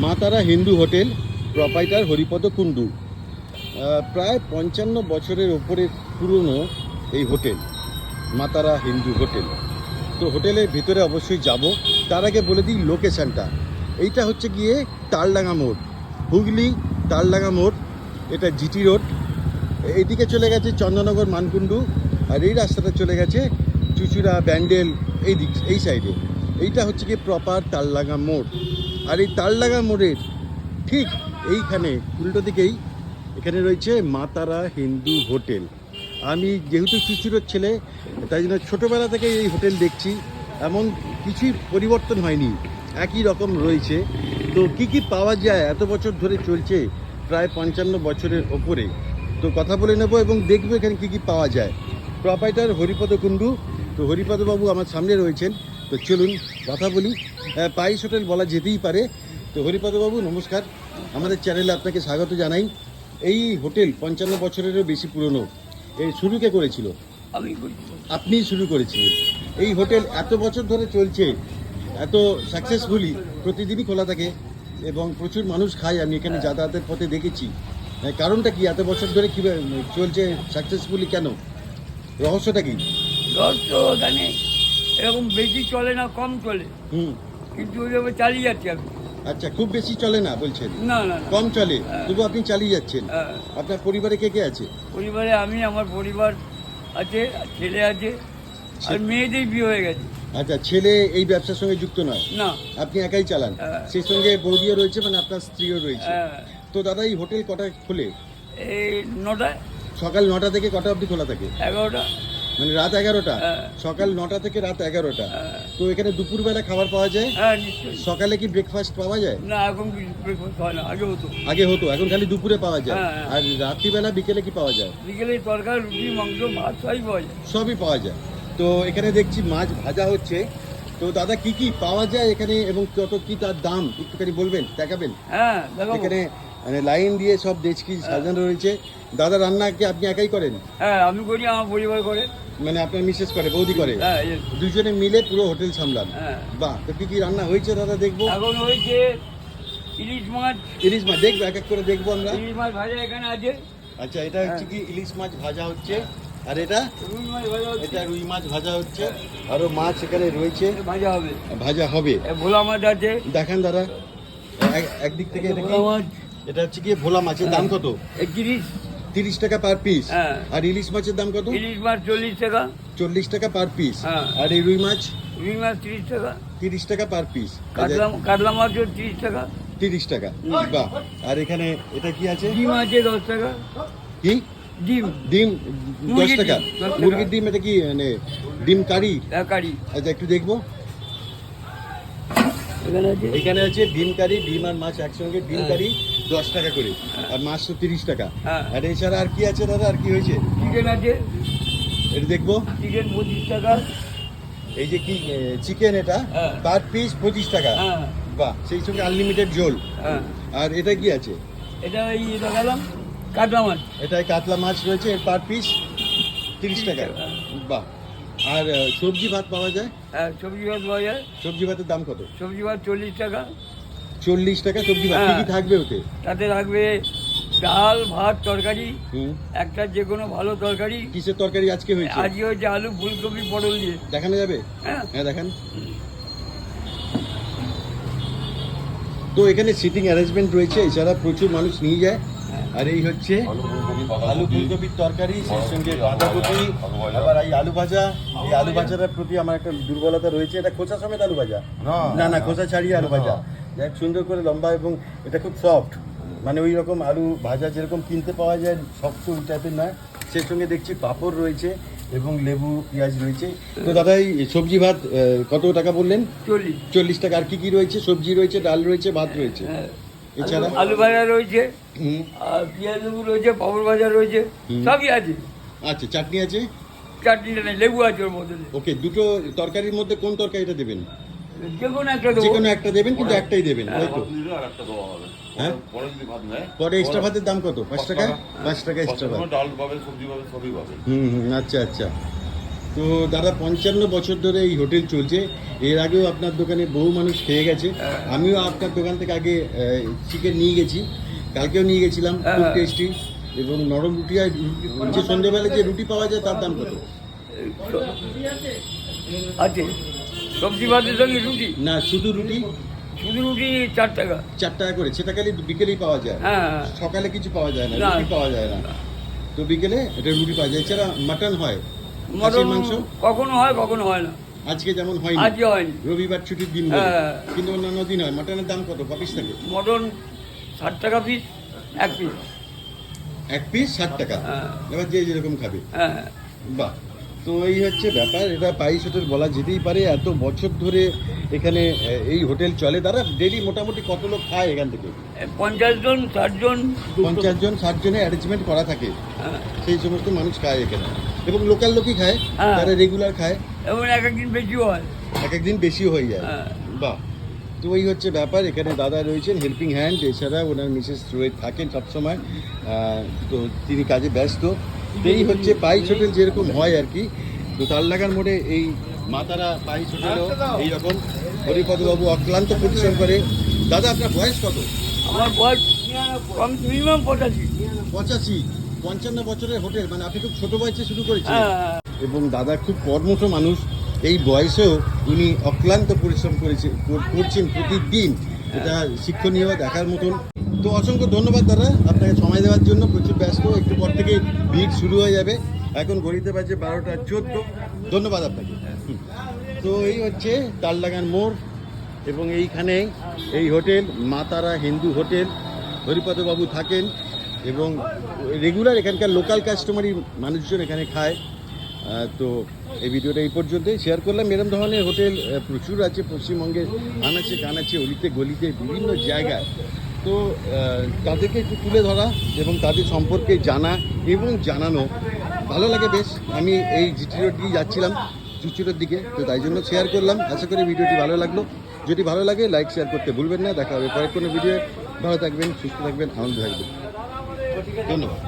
Ma Tara Hindu hotel, proprietor Haripada Kundu. প্রায় পঞ্চান্ন বছরের ওপরে পুরনো এই হোটেল মা তারা হিন্দু হোটেল। তো হোটেলের ভিতরে অবশ্যই যাব। তার আগে বলে দিই লোকেশানটা। এইটা হচ্ছে গিয়ে তালডাঙ্গা মোড়। হুগলি তালডাঙ্গা মোড়, এটা জিটি রোড। এইদিকে চলে গেছে চন্দননগর মানকুণ্ডু আর এই রাস্তাটা চলে গেছে চুচুড়া, ব্যান্ডেল, এই দিক, এই সাইডে এইটা হচ্ছে কি প্রপার তালডাঙ্গা মোড়। আর এই তালডাঙ্গা মোড়ের ঠিক এইখানে, উল্টো দিকেই এখানে রয়েছে মাতারা হিন্দু হোটেল। আমি যেহেতু চুচুড়োর ছেলে, তাই জন্য ছোটোবেলা থেকে এই হোটেল দেখছি। এমন কিছুই পরিবর্তন হয়নি, একই রকম রয়েছে। তো কি কি পাওয়া যায়, এত বছর ধরে চলছে, প্রায় পঞ্চান্ন বছরের ওপরে। তো কথা বলে নেব এবং দেখব এখানে কি কি পাওয়া যায়। প্রপাইটার হরিপদ কুণ্ডু, তো হরিপদবাবু আমার সামনে রয়েছেন। তো চলুন কথা বলি। পাইস হোটেল বলা যেতেই পারে। তো হরিপদবাবু নমস্কার। আমাদের চ্যানেলে আপনাকে স্বাগত জানাই। এই হোটেল পঞ্চান্ন বছরেরও বেশি পুরনো। এই শুরু কে করেছিল? আমি আপনিই শুরু করেছিলেন। এই হোটেল এত বছর ধরে চলছে এত সাকসেসফুলি প্রতিদিনই খোলা থাকে এবং প্রচুর মানুষ খায়। আমি এখানে যাতায়াতের পথে দেখেছি। কারণটা কি? এত বছর ধরে কীভাবে চলছে সাকসেসফুলি কেন? রহস্যটা কি? ওখানে এরকম বেশি চলে না কম চলে। হুম। কিন্তু ওইভাবে চালিয়ে যাচ্ছি আমি। আচ্ছা খুব বেশি চলে না বলছেন? না না না। কম চলে হ্যাঁ। তবু আপনি চালিয়ে যাচ্ছেন। হ্যাঁ, আপনার পরিবারে কে কে আছে? পরিবারে আমি আমার পরিবার আছে আর ছেলে আছে আর মেয়েদের বিয়ে হয়ে গেছে। আচ্ছা ছেলে এই ব্যবসার সঙ্গে যুক্ত নয়? না। আপনি একাই চালান? হ্যাঁ। সেই সঙ্গে বৌদিও রয়েছে মানে আপনার স্ত্রীও রয়েছে। হ্যাঁ, তো দাদা এই হোটেল কটায় খোলে? এই নটায়। সকাল নটা থেকে কটা অবধি খোলা থাকে? এগারোটা। মানে রাত এগারোটা। হ্যাঁ। সকাল নটা থেকে রাত এগারোটা। হ্যাঁ, তো এখানে দুপুরবেলা খাবার পাওয়া যায়? হ্যাঁ সকালে কি ব্রেকফাস্ট পাওয়া যায়? না এখন ব্রেকফাস্ট হয় না আগে হতো। আগে হতো এখন খালি দুপুরে পাওয়া যায়। আর রাত্রিবেলা বিকেলে কি পাওয়া যায়? বিকেলে তরকারি রুটি মাংস মাছ সবই পাওয়া যায়। সবই পাওয়া যায়। তো এখানে দেখছি মাছ ভাজা হচ্ছে। তো দাদা কি কি পাওয়া যায় এখানে এবং কত কি তার দাম? একটুখানি বলবেন দেখাবেন? হ্যাঁ এখানে মানে লাইন দিয়ে সব দেচকি সাজানো রয়েছে। দাদা রান্না কি আপনি একাই করেন? হ্যাঁ আমি করি আমার পরিবার করে। মানে আপনার মিসেস করে বৌদি করে? হ্যাঁ দুজনে মিলে পুরো হোটেল সামলান। হ্যাঁ। বাহ তো কি কি রান্না হয়েছে দাদা দেখব? এখন হয়েছে ইলিশ মাছ। ইলিশ মাছ দেখব এক এক করে দেখব আমরা। ইলিশ মাছ ভাজা এখানে আছে। আচ্ছা এটা হচ্ছে কি ইলিশ মাছ ভাজা হচ্ছে। আর এটা? রুই মাছ ভাজা হচ্ছে। এটা রুই মাছ ভাজা হচ্ছে। আরও মাছ এখানে রয়েছে। ভাজা হবে। ভাজা হবে। ভোলা মাছ আছে। দেখান দাদা এক- একদিক থেকে এটা কি? মাছ। এটা হচ্ছে কি ভোলা মাছের দাম কত? একত্রিশ তিরিশ। টাকা পার পিস হ্যাঁ। আর ইলিশ মাছের দাম কত? ইলিশ মাছ চল্লিশ টাকা। চল্লিশ টাকা পার পিস হ্যাঁ। আর এই রুই মাছ? রুই মাছ তিরিশ টাকা। তিরিশ টাকা পার পিস কাতলা কাতলা মাছও তিরিশ টাকা। তিরিশ টাকা। বাহ। আর এখানে এটা কি আছে? ডিম আছে দশ টাকা। কি? ডিম। ডিম দশ টাকা। মুরগির ডিম এটা কি মানে ডিম কারি? কারি। আচ্ছা একটু দেখব। এখানে আছে ডিম কারি ডিম আর মাছ একসঙ্গে ডিম হ্যাঁ। কারি। দশ টাকা করে আর মাছ তো তিরিশ টাকা। হ্যাঁ। আর এছাড়া আর কি আছে দাদা? আর কি হয়েছে? চিকেন আছে। এটা দেখব। চিকেন পঁচিশ টাকা। এই যে কি চিকেন এটা হ্যাঁ। পার পিস পঁচিশ টাকা। হ্যাঁ। বাহ সেই সঙ্গে আনলিমিটেড হ্যাঁ। আর এটা কি আছে? এটা এই দেখালাম কাতলা মাছ। এটায় কাতলা মাছ রয়েছে এর পার পিস তিরিশ টাকা। হ্যাঁ। বাহ। আর সবজি ভাত পাওয়া যায়? হ্যাঁ সবজি ভাত পাওয়া যায়। সবজি ভাতের দাম কত? সবজি ভাত চল্লিশ টাকা। চল্লিশ টাকা সবজি ভাত। কি কি হ্যাঁ। থাকবে ওতে? তাতে থাকবে ডাল ভাত তরকারি হুম। একটা যে কোনো ভালো তরকারি। কিসের তরকারি আজকে হয়েছে? আজকে হচ্ছে আলু ফুলকপি পটল দিয়ে। দেখানো যাবে? হ্যাঁ। হ্যাঁ দেখান। তো এখানে সিটিং অ্যারেঞ্জমেন্ট রয়েছে এছাড়া প্রচুর মানুষ নিয়ে যায়। আর এই হচ্ছে আলু ফুলকপির তরকারি সেই সঙ্গে বাঁধাকপি আবার এই আলু ভাজা। এই আলু ভাজাটার প্রতি আমার একটা দুর্বলতা রয়েছে। এটা খোসা সমেত আলু ভাজা? না। না খোসা ছাড়িয়ে আলু ভাজা। দেখ সুন্দর করে লম্বা এবং এটা খুব সফট মানে ওই রকম আলু ভাজা যেরকম কিনতে পাওয়া যায় শক্ত ওই টাইপের নয়। সেই সঙ্গে দেখছি পাঁপড় রয়েছে এবং লেবু পেঁয়াজ রয়েছে। তো দাদা এই সবজি ভাত কত টাকা বললেন? চল্লিশ। চল্লিশ টাকা। আর কি কি রয়েছে? সবজি রয়েছে ডাল রয়েছে ভাত রয়েছে? হ্যাঁ। এছাড়া? আলু- ভাজা রয়েছে আর পেঁয়াজ লেবু রয়েছে পাপড় ভাজা রয়েছে। সবই আছে। আচ্ছা চাটনি আছে? চাটনিটা নেই লেবু আছে ওর মধ্যে। ওকে দুটো তরকারির মধ্যে কোন তরকারিটা দেবেন? যে কোনো একটা যে কোনো একটা দেবেন কিন্তু একটাই দেবেন তাই তো? হবে হ্যাঁ? পরে এক্সট্রা ভাতের দাম কত? পাঁচ টাকা। পাঁচ টাকা এক্সট্রা ভাত। ডাল পাবে সবজি পাবে সবই পাবে। হুম হুম আচ্ছা আচ্ছা। তো দাদা পঞ্চান্ন বছর ধরে এই হোটেল চলছে। এর আগেও আপনার দোকানে বহু মানুষ খেয়ে গেছে। হ্যাঁ। আমিও আপনার দোকান থেকে আগে চিকেন নিয়ে গেছি। কালকেও নিয়ে গেছিলাম খুব হ্যাঁ। টেস্টি এবং নরম রুটি আর যে সন্ধ্যেবেলা যে রুটি পাওয়া যায় তার দাম কত? আছে সবজি ভাতের সঙ্গে রুটি। না শুধু রুটি? শুধু রুটি চার টাকা। চার টাকা করে সেটা খালি বিকেলেই পাওয়া যায়। হ্যাঁ। সকালে কিছু পাওয়া যায় না। রুটি পাওয়া যায় না। তো বিকেলে এটা রুটি পাওয়া যায়। এছাড়া মাটন হয় মটন মাংস? কখনো হয় কখনো হয় না। আজকে যেমন হয়নি। আজকে হয়নি। রবিবার ছুটির দিন হ্যাঁ। কিন্তু অন্যান্য দিন হয়। মাটনের দাম কত? কপিস থাকে মটন ষাট টাকা পিস এক পিস এক পিস ষাট টাকা। হ্যাঁ। এবার যে যেরকম খাবে। হ্যাঁ। বাহ। তো এই হচ্ছে ব্যাপার। এটা পাইস হোটেল বলা যেতেই পারে। এত বছর ধরে এখানে এই হোটেল চলে। তারা ডেলি মোটামুটি কত লোক খায় এখান থেকে? পঞ্চাশ জন ষাট জন পঞ্চাশ জন ষাট জনের অ্যারেঞ্জমেন্ট করা থাকে। হ্যাঁ। সেই সমস্ত মানুষ খায় এখানে। এবং লোকাল লোকই খায়। হ্যাঁ। তারা রেগুলার খায়। এবং এক একদিন বেশিও হয়। এক একদিন বেশিও হয়ে যায়। হ্যাঁ। বাহ। তো এই হচ্ছে ব্যাপার। এখানে দাদা রয়েছেন হেল্পিং হ্যান্ড এছাড়া ওনার মিসেস রয়ে থাকেন সবসময়। আহ, তো তিনি কাজে ব্যস্ত। এই হচ্ছে পাইস হোটেল যেরকম হয় আর কি। তো তার লাগার মোড়ে এই মাতারা পাইস হোটেলও এইরকম হরিপদবাবু অক্লান্ত পরিশ্রম করে। দাদা আপনার বয়স কত? আমার বয়স কম মিনিমাম পঁচাশি। পঁচাশি। পঞ্চান্ন বছরের হোটেল মানে আপনি খুব ছোট বয়সে শুরু করেছেন হ্যাঁ এবং দাদা খুব কর্মঠ মানুষ। এই বয়সেও উনি অক্লান্ত পরিশ্রম করেছে করছেন প্রতিদিন। এটা শিক্ষণীয় দেখার মতন। তো অসংখ্য ধন্যবাদ দাদা। আপনাকে সময় দেওয়ার জন্য। প্রচুর ব্যস্ত। একটু পর থেকে ভিড় শুরু হয়ে যাবে। এখন ঘড়িতে বাজে বারোটা চোদ্দ। ধন্যবাদ আপনাকে। হুম। তো এই হচ্ছে তালডাঙ্গান মোড় এবং এইখানে এই হোটেল, মাতারা হিন্দু হোটেল হরিপদবাবু থাকেন এবং রেগুলার এখানকার লোকাল কাস্টমারই মানুষজন এখানে খায়। তো এই ভিডিওটা এই পর্যন্তই। শেয়ার করলাম এরম ধরনের হোটেল। প্রচুর আছে। পশ্চিমবঙ্গে আনাচে কানাচে, অলিতে গলিতে বিভিন্ন জায়গায়। তো তাদেরকে একটু তুলে ধরা এবং তাদের সম্পর্কে জানা এবং জানানো ভালো লাগে বেশ। আমি এই জিটি রোড দিয়ে যাচ্ছিলাম চুচুরের দিকে, তো তাই জন্য শেয়ার করলাম। আশা করি ভিডিওটি ভালো লাগল। যদি ভালো লাগে লাইক শেয়ার করতে ভুলবেন না। দেখা হবে পরের কোনো ভিডিও ভালো থাকবেন, সুস্থ থাকবেন, আনন্দ থাকবেন। ধন্যবাদ।